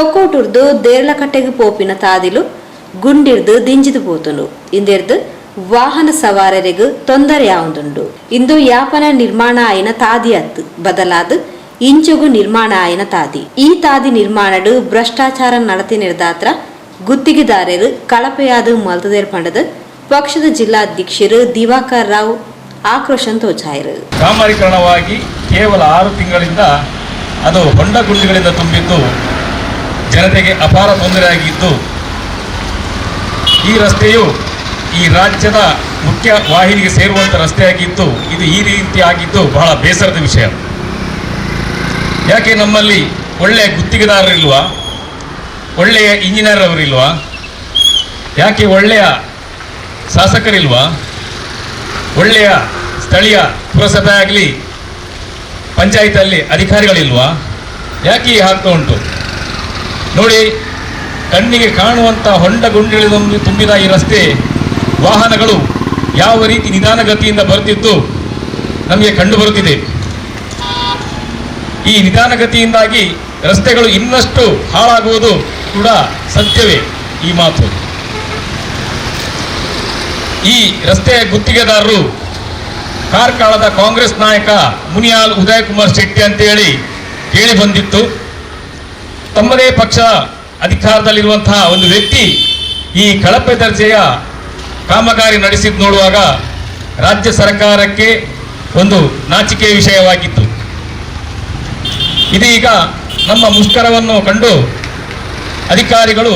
ತೊಕ್ಕೋಟುರ್ದು ದೇರ್ಲಕಟ್ಟೆಗೆ ಪೋಪಿನ ತಾದಿಲು ಗುಂಡಿರ್ದು ದಿಂಜಿದು ಪೋತುಂಡು. ಇಂದೆರ್ದು ವಾಹನ ಸವಾರರಿಗೆ ತೊಂದರೆ ಆವುದುಂಡು. ಇಂದು ಯಾಪನ ನಿರ್ಮಾಣ ಆಯಿನ ತಾದಿ ಅತ್ತು. ಬದಲಾದ ಇಂಚುಗು ನಿರ್ಮಾಣ ಆಯಿನ ತಾದಿ. ಈ ತಾದಿ ನಿರ್ಮಾಣಡು ಭ್ರಷ್ಟಾಚಾರ ನಡತಿ ನಿರ್ದಾತ್ರ ಗುತ್ತಿಗೆದಾರರು ಕಳಪೆಯಾದ ಮಲ್ತದೇರ್ ಪಂಡದ ಪಕ್ಷದ ಜಿಲ್ಲಾಧ್ಯಕ್ಷರು ದಿವಾಕರ್ ರಾವ್ ಆಕ್ರೋಶ ತೋಚಾಯರು. ಕೇವಲ ಆರು ತಿಂಗಳಿಂದ ಅದು ಹೊಂಡ ಗುಂಡಿಗಳಿಂದ ತುಂಬಿದ್ದು ಜನತೆಗೆ ಅಪಾರ ತೊಂದರೆಯಾಗಿದ್ದು ಈ ರಸ್ತೆಯು ಈ ರಾಜ್ಯದ ಮುಖ್ಯ ವಾಹಿನಿಗೆ ಸೇರುವಂಥ ರಸ್ತೆಯಾಗಿದ್ದು ಇದು ಈ ರೀತಿ ಆಗಿದ್ದು ಬಹಳ ಬೇಸರದ ವಿಷಯ. ಯಾಕೆ ನಮ್ಮಲ್ಲಿ ಒಳ್ಳೆಯ ಗುತ್ತಿಗೆದಾರರಿಲ್ವಾ? ಒಳ್ಳೆಯ ಇಂಜಿನಿಯರ್ ಅವರಿಲ್ವಾ? ಯಾಕೆ ಒಳ್ಳೆಯ ಶಾಸಕರಿಲ್ವಾ? ಒಳ್ಳೆಯ ಸ್ಥಳೀಯ ಪುರಸಭೆ ಆಗಲಿ ಪಂಚಾಯತಲ್ಲಿ ಅಧಿಕಾರಿಗಳಿಲ್ವಾ? ಯಾಕೆ ಹಾಕ್ತಾ ಉಂಟು? ನೋಡಿ, ಕಣ್ಣಿಗೆ ಕಾಣುವಂಥ ಹೊಂಡ ಗುಂಡಿಗಳಿಂದ ತುಂಬಿದ ಈ ರಸ್ತೆ, ವಾಹನಗಳು ಯಾವ ರೀತಿ ನಿಧಾನಗತಿಯಿಂದ ಬರುತ್ತಿದ್ದು ನಮಗೆ ಕಂಡು ಬರುತ್ತಿದೆ ಈ ನಿಧಾನಗತಿಯಿಂದಾಗಿ ರಸ್ತೆಗಳು ಇನ್ನಷ್ಟು ಹಾಳಾಗುವುದು ಕೂಡ ಸತ್ಯವೇ ಈ ಮಾತು. ಈ ರಸ್ತೆಯ ಗುತ್ತಿಗೆದಾರರು ಕಾರ್ಕಳದ ಕಾಂಗ್ರೆಸ್ ನಾಯಕ ಮುನಿಯಾಲ್ ಉದಯಕುಮಾರ್ ಶೆಟ್ಟಿ ಅಂತೇಳಿ ಕೇಳಿ ಬಂದಿತ್ತು. ತಮ್ಮದೇ ಪಕ್ಷ ಅಧಿಕಾರದಲ್ಲಿರುವಂತಹ ಒಂದು ವ್ಯಕ್ತಿ ಈ ಕಳಪೆ ದರ್ಜೆಯ ಕಾಮಗಾರಿ ನಡೆಸಿದ್ದು ನೋಡುವಾಗ ರಾಜ್ಯ ಸರ್ಕಾರಕ್ಕೆ ಒಂದು ನಾಚಿಕೆಯ ವಿಷಯವಾಗಿತ್ತು. ಇದೀಗ ನಮ್ಮ ಮುಷ್ಕರವನ್ನು ಕಂಡು ಅಧಿಕಾರಿಗಳು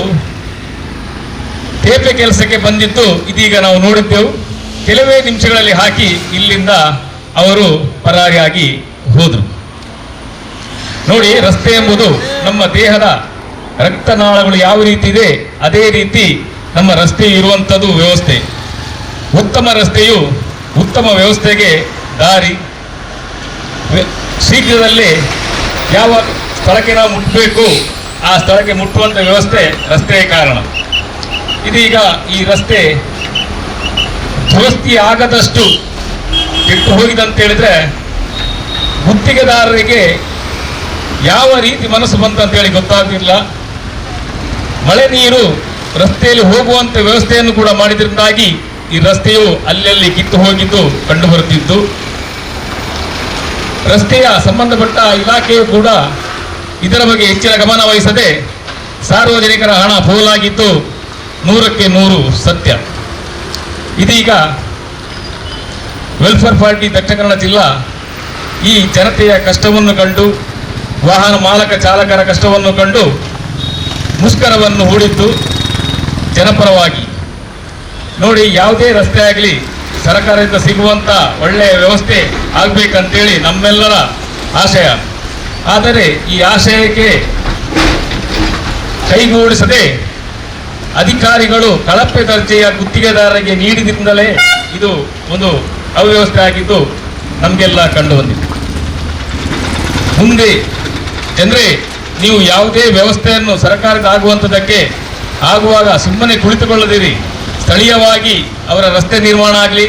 ತೇಪೆ ಕೆಲಸಕ್ಕೆ ಬಂದಿದ್ದು ಇದೀಗ ನಾವು ನೋಡಿದ್ದೆವು. ಕೆಲವೇ ನಿಮಿಷಗಳಲ್ಲಿ ಹಾಕಿ ಇಲ್ಲಿಂದ ಅವರು ಪರಾರಿಯಾಗಿ ಹೋದರು. ನೋಡಿ, ರಸ್ತೆ ಎಂಬುದು ನಮ್ಮ ದೇಹದ ರಕ್ತನಾಳಗಳು ಯಾವ ರೀತಿ ಇದೆ, ಅದೇ ರೀತಿ ನಮ್ಮ ರಸ್ತೆ ಇರುವಂಥದ್ದು ವ್ಯವಸ್ಥೆ. ಉತ್ತಮ ರಸ್ತೆಯು ಉತ್ತಮ ವ್ಯವಸ್ಥೆಗೆ ದಾರಿ. ಶೀಘ್ರದಲ್ಲೇ ಯಾವ ಸ್ಥಳಕ್ಕೆ ನಾವು ಮುಟ್ಟಬೇಕು ಆ ಸ್ಥಳಕ್ಕೆ ಮುಟ್ಟುವಂಥ ವ್ಯವಸ್ಥೆ ರಸ್ತೆಯ ಕಾರಣ. ಇದೀಗ ಈ ರಸ್ತೆ ದುರಸ್ತಿ ಆಗದಷ್ಟು ಕೆಟ್ಟು ಹೋಗಿದೆ ಅಂತ ಹೇಳಿದ್ರೆ ಗುತ್ತಿಗೆದಾರರಿಗೆ ಯಾವ ರೀತಿ ಮನಸ್ಸು ಬಂತು ಅಂತ ಹೇಳಿ ಗೊತ್ತಾಗ್ತಿಲ್ಲ ಮಳೆ ನೀರು ರಸ್ತೆಯಲ್ಲಿ ಹೋಗುವಂತ ವ್ಯವಸ್ಥೆಯನ್ನು ಕೂಡ ಮಾಡಿದ್ರಿಂದಾಗಿ ಈ ರಸ್ತೆಯು ಅಲ್ಲಲ್ಲಿ ಕಿತ್ತು ಹೋಗಿದ್ದು, ಕಂಡು ಬರುತ್ತಿದ್ದು ರಸ್ತೆಯ ಸಂಬಂಧಪಟ್ಟ ಇಲಾಖೆಯು ಕೂಡ ಇದರ ಬಗ್ಗೆ ಹೆಚ್ಚಿನ ಗಮನ ವಹಿಸದೆ ಸಾರ್ವಜನಿಕರ ಹಣ ಪೋಲಾಗಿದ್ದು ನೂರಕ್ಕೆ ನೂರು ಸತ್ಯ. ಇದೀಗ ವೆಲ್ಫೇರ್ ಪಾರ್ಟಿ ದಕ್ಷಿಣ ಕನ್ನಡ ಜಿಲ್ಲಾ ಈ ಜನತೆಯ ಕಷ್ಟವನ್ನು ಕಂಡು ವಾಹನ ಮಾಲಕ ಚಾಲಕರ ಕಷ್ಟವನ್ನು ಕಂಡು ಮುಷ್ಕರವನ್ನು ಹೂಡಿದ್ದು ಜನಪರವಾಗಿ. ನೋಡಿ, ಯಾವುದೇ ರಸ್ತೆ ಆಗಲಿ ಸರ್ಕಾರದಿಂದ ಸಿಗುವಂಥ ಒಳ್ಳೆಯ ವ್ಯವಸ್ಥೆ ಆಗಬೇಕಂತೇಳಿ ನಮ್ಮೆಲ್ಲರ ಆಶಯ. ಆದರೆ ಈ ಆಶಯಕ್ಕೆ ಕೈಗೂಡಿಸದೆ ಅಧಿಕಾರಿಗಳು ಕಳಪೆ ದರ್ಜೆಯ ಗುತ್ತಿಗೆದಾರರಿಗೆ ನೀಡಿದಿಂದಲೇ ಇದು ಒಂದು ಅವ್ಯವಸ್ಥೆ ಆಗಿದ್ದು ನಮಗೆಲ್ಲ ಕಂಡು ಬಂದಿದೆ. ಮುಂದೆ. ಅಂದರೆ ನೀವು ಯಾವುದೇ ವ್ಯವಸ್ಥೆಯನ್ನು ಸರ್ಕಾರಕ್ಕೆ ಆಗುವಂಥದ್ದಕ್ಕೆ ಆಗುವಾಗ ಸುಮ್ಮನೆ ಕುಳಿತುಕೊಳ್ಳದಿರಿ. ಸ್ಥಳೀಯವಾಗಿ ಅವರ ರಸ್ತೆ ನಿರ್ಮಾಣ ಆಗಲಿ,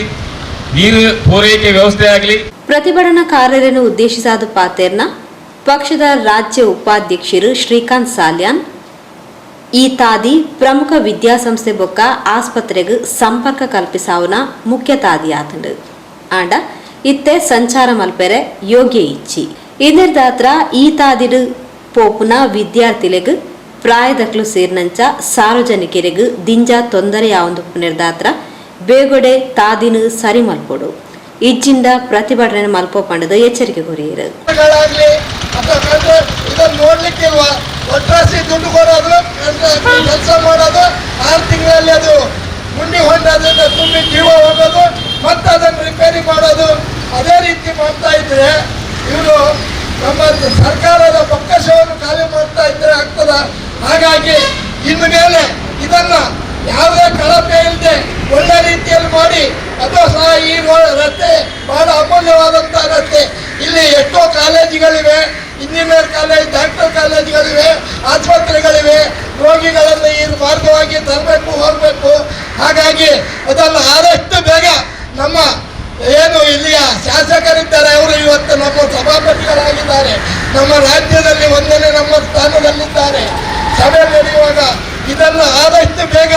ನೀರು ಪೂರೈಕೆ ವ್ಯವಸ್ಥೆ ಆಗಲಿ. ಪ್ರತಿಭಟನಾಕಾರರನ್ನು ಉದ್ದೇಶಿಸಾದ ಪಾತೆರ್ನ ಪಕ್ಷದ ರಾಜ್ಯ ಉಪಾಧ್ಯಕ್ಷರು ಶ್ರೀಕಾಂತ್ ಸಾಲ್ಯಾನ್ ಈ ತಾದಿ ಪ್ರಮುಖ ವಿದ್ಯಾಸಂಸ್ಥೆ ಬೊಕ್ಕ ಆಸ್ಪತ್ರೆಗೆ ಸಂಪರ್ಕ ಕಲ್ಪಿಸಾವನ ಮುಖ್ಯ ತಾದಿ ಆತಂಡು ಆಂಡ ಇತ್ತೆ ಸಂಚಾರ ಮಲ್ಪೆರೆ ಯೋಗ್ಯ ಇಚ್ಚಿ. ಇದರ್ದಾತ್ರ ಈ ತಾದಿಡು ಪೋಪುನ ವಿದ್ಯಾರ್ಥಿಲೆಗ್ ಪ್ರಾಯದಕ್ಲು ಸೇರಿನಂಚ ಸಾರ್ವಜನಿಕರಿಗ್ ದಿಂಜ ತೊಂದರೆ ಯಾವಂದು ನಿರ್ದಾತ್ರ ಬೇಗೊಡೆ ತಾದಿನ ಸರಿ ಮಲ್ಪೊಡು. ಇಜ್ಜಿಂದ ಪ್ರತಿಭಟನೆ ಮಲ್ಪೋ ಪಂಡದ ಎಚ್ಚರಿಕೆ ಇದನ್ನ ನೋಡ್ಲಿಕ್ಕಿಲ್ವಾ? ಒಟ್ರಾಸಿ ದುಡ್ಡು ಕೊಡೋದು, ಕೆಲಸ ಮಾಡೋದು, ಆರು ತಿಂಗಳಲ್ಲಿ ಅದು ಗುಂಡಿ ಹೊಂಡೋದ್ರಿಂದ ತುಂಬಿ ಜೀವ ಹೋಗೋದು ಮತ್ತೆ ಅದನ್ನು ರಿಪೇರಿ ಮಾಡೋದು. ಅದೇ ರೀತಿ ಮಾಡ್ತಾ ಇದ್ರೆ ಇವರು ನಮ್ಮ ಸರ್ಕಾರದ ಪಕ್ಕಶವನ್ನು ಖಾಲಿ ಮಾಡ್ತಾ ಇದ್ರೆ ಆಗ್ತದ? ಹಾಗಾಗಿ ಇನ್ನು ಮೇಲೆ ಇದನ್ನ ಯಾವುದೇ ಕಳಪೆ ಇಲ್ಲದೆ ಒಳ್ಳೆ ರೀತಿಯಲ್ಲಿ ಮಾಡಿ, ಅದು ಸಹ ಈ ರಸ್ತೆ ಬಹಳ ಅಮೂಲ್ಯವಾದಂತಹ ರಸ್ತೆ. ಇಲ್ಲಿ ಎಷ್ಟೋ ಕಾಲೇಜುಗಳಿವೆ, ಇಂಜಿನಿಯರ್ ಕಾಲೇಜ್, ಡಾಕ್ಟರ್ ಕಾಲೇಜುಗಳಿವೆ, ಆಸ್ಪತ್ರೆಗಳಿವೆ. ರೋಗಿಗಳನ್ನು ಈ ಮಾರ್ಗವಾಗಿ ತರಬೇಕು, ಹೋಗಬೇಕು. ಹಾಗಾಗಿ ಅದನ್ನು ಆದಷ್ಟು ಬೇಗ ನಮ್ಮ ಏನು ಇಲ್ಲಿಯ ಶಾಸಕರಿದ್ದಾರೆ ಅವರು ಇವತ್ತು ನಮ್ಮ ಸಭಾಪತಿಗಳಾಗಿದ್ದಾರೆ ನಮ್ಮ ರಾಜ್ಯದಲ್ಲಿ ಒಂದನೇ ನಮ್ಮ ಸ್ಥಾನದಲ್ಲಿದ್ದಾರೆ. ಸಭೆ ನಡೆಯುವಾಗ ಇದನ್ನು ಆದಷ್ಟು ಬೇಗ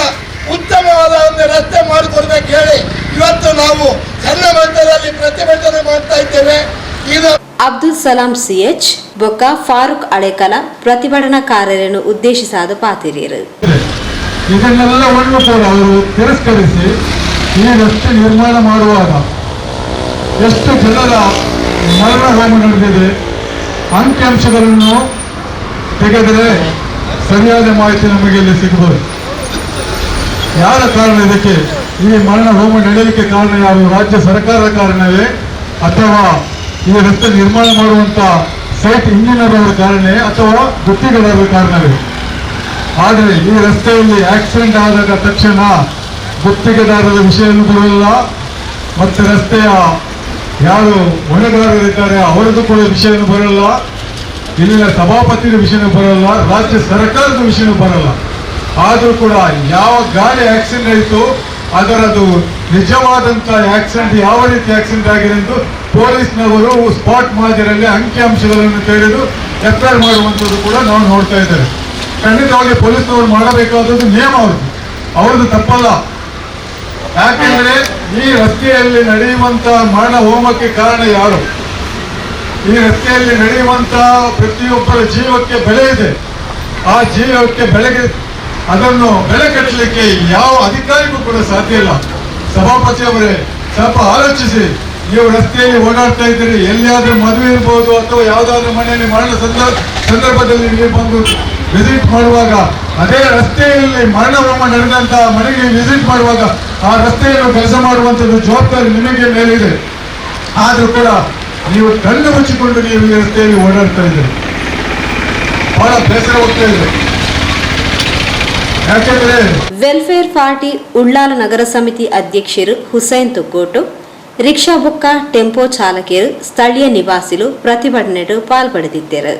ಉತ್ತಮವಾದ ಒಂದು ರಸ್ತೆ ಮಾಡಿಕೊಡ್ಬೇಕು ಹೇಳಿ ಇವತ್ತು ನಾವು ಸಣ್ಣ ಮಟ್ಟದಲ್ಲಿ ಪ್ರತಿಭಟನೆ ಮಾಡ್ತಾ ಇದ್ದೇವೆ. ಇದು ಅಬ್ದುಲ್ ಸಲಾಂ ಸಿಎಚ್ ಬೊಕ್ಕ ಫಾರೂಕ್ ಅಳೆಕಲ ಪ್ರತಿಭಟನಾಕಾರರನ್ನು ಉದ್ದೇಶಿಸಾದ ಪಾತಿರಿಯರು. ಇದನ್ನೆಲ್ಲ ಕೂಡ ಅವರು ತಿರಸ್ಕರಿಸಿ ಈ ರಸ್ತೆ ನಿರ್ಮಾಣ ಮಾಡುವಾಗ ಎಷ್ಟು ಜನರ ಮರಣ ಹೋಮ ನಡೆದಿದೆ, ಅಂಕಿಅಂಶಗಳನ್ನು ತೆಗೆದರೆ ಸರಿಯಾದ ಮಾಹಿತಿ ನಮಗೆ ಇಲ್ಲಿ ಸಿಗಬಹುದು. ಯಾರ ಕಾರಣ ಇದಕ್ಕೆ? ಈ ಮರಣ ಹೋಮ ನಡೆಯಲಿಕ್ಕೆ ಕಾರಣ ಯಾರು? ರಾಜ್ಯ ಸರ್ಕಾರದ ಕಾರಣವೇ ಅಥವಾ ಈ ರಸ್ತೆ ನಿರ್ಮಾಣ ಮಾಡುವಂತ ಸೈಟ್ ಇಂಜಿನಿಯರ್ ಅವರ ಕಾರಣವೇ ಅಥವಾ ಗುತ್ತಿಗೆದಾರರ ಕಾರಣವೇ? ಆದರೆ ಈ ರಸ್ತೆಯಲ್ಲಿ ಆಕ್ಸಿಡೆಂಟ್ ಆದಾಗ ತಕ್ಷಣ ಗುತ್ತಿಗೆದಾರರ ವಿಷಯನೂ ಬರೋಲ್ಲ, ಮತ್ತು ರಸ್ತೆಯ ಯಾರು ಹೊಣೆಗಾರರಿದ್ದಾರೆ ಅವರದ್ದು ಕೂಡ ವಿಷಯನೂ ಬರಲ್ಲ. ಇಲ್ಲಿನ ಸಭಾಪತಿಯ ವಿಷಯನೂ ಬರಲ್ಲ, ರಾಜ್ಯ ಸರ್ಕಾರದ ವಿಷಯನೂ ಬರಲ್ಲ. ಆದರೂ ಕೂಡ ಯಾವ ಗಾಡಿ ಆಕ್ಸಿಡೆಂಟ್ ಆಯಿತು, ಅದರದು ನಿಜವಾದಂತ ಆಕ್ಸಿಡೆಂಟ್ ಯಾವ ರೀತಿ ಆಕ್ಸಿಡೆಂಟ್ ಆಗಿದೆ ಎಂದು ಪೊಲೀಸ್ನವರು ಸ್ಪಾಟ್ ಮಾದರಿಯಲ್ಲಿ ಅಂಕಿಅಂಶಗಳನ್ನು ತೆಗೆದು ಎಫ್ ಮಾಡುವಂಥದ್ದು ಕೂಡ ನಾವು ನೋಡ್ತಾ ಇದ್ದೇವೆ. ಖಂಡಿತವಾಗಿ ಪೊಲೀಸ್ನವರು ಮಾಡಬೇಕಾದದ್ದು ನಿಯಮ ಅವ್ರದ್ದು. ಅವ್ರದ್ದು ತಪ್ಪಲ್ಲ. ಯಾಕೆಂದ್ರೆ ಈ ರಸ್ತೆಯಲ್ಲಿ ನಡೆಯುವಂತ ಮರಣ ಹೋಮಕ್ಕೆ ಕಾರಣ ಯಾರು? ಈ ರಸ್ತೆಯಲ್ಲಿ ನಡೆಯುವಂತ ಪ್ರತಿಯೊಬ್ಬರ ಜೀವಕ್ಕೆ ಬೆಲೆ ಇದೆ. ಆ ಜೀವಕ್ಕೆ ಬೆಲೆಗೆ ಅದನ್ನು ಬೆಲೆ ಕಟ್ಟಲಿಕ್ಕೆ ಯಾವ ಅಧಿಕಾರಿಗೂ ಕೂಡ ಸಾಧ್ಯ ಇಲ್ಲ. ಸಭಾಪತಿ ಅವರೇ, ಸ್ವಲ್ಪ ಆಲೋಚಿಸಿ. ನೀವು ರಸ್ತೆಯಲ್ಲಿ ಓಡಾಡ್ತಾ ಇದ್ದೀರಿ, ಎಲ್ಲಿಯಾದ್ರೂ ಮದುವೆ ಇರ್ಬೋದು ಅಥವಾ ಯಾವುದಾದ್ರೂ ಮನೆಯಲ್ಲಿ ಮರಣ ಸಂದರ್ಭ ಸಂದರ್ಭದಲ್ಲಿ ನೀವು ಬಂದು ವಿಸಿಟ್ ಮಾಡುವಾಗ, ಅದೇ ರಸ್ತೆಯಲ್ಲಿ ಮರಣ ಹೋಮ ನಡೆದಂತಹ ಮನೆಗೆ ವಿಸಿಟ್ ಮಾಡುವಾಗ ಆ ರಸ್ತೆಯನ್ನು ಕೆಲಸ ಮಾಡುವಂಥದ್ದು ಜವಾಬ್ದಾರಿ ನಿಮಗೆ ಮೇಲಿದೆ. ಆದರೂ ಕೂಡ ನೀವು ಕಣ್ಣು ಮುಚ್ಚಿಕೊಂಡು ನೀವು ಈ ರಸ್ತೆಯಲ್ಲಿ ಓಡಾಡ್ತಾ ಇದ್ದೀರಿ. ಬಹಳ ಬೇಸರ ಹೋಗ್ತಾ ಇದೆ. ವೆಲ್ಫೇರ್ ಪಾರ್ಟಿ ಉಳ್ಳಾಲ ನಗರ ಸಮಿತಿ ಅಧ್ಯಕ್ಷರು ಹುಸೈನ್ ತುಕ್ಕೋಟು ರಿಕ್ಷಾ ಬುಕ್ಕ ಟೆಂಪೋ ಚಾಲಕಿಯರು ಸ್ಥಳೀಯ ನಿವಾಸಿಗಳು ಪ್ರತಿಭಟನೆಯಲ್ಲಿ ಪಾಲ್ಪಡೆದಿದ್ದರು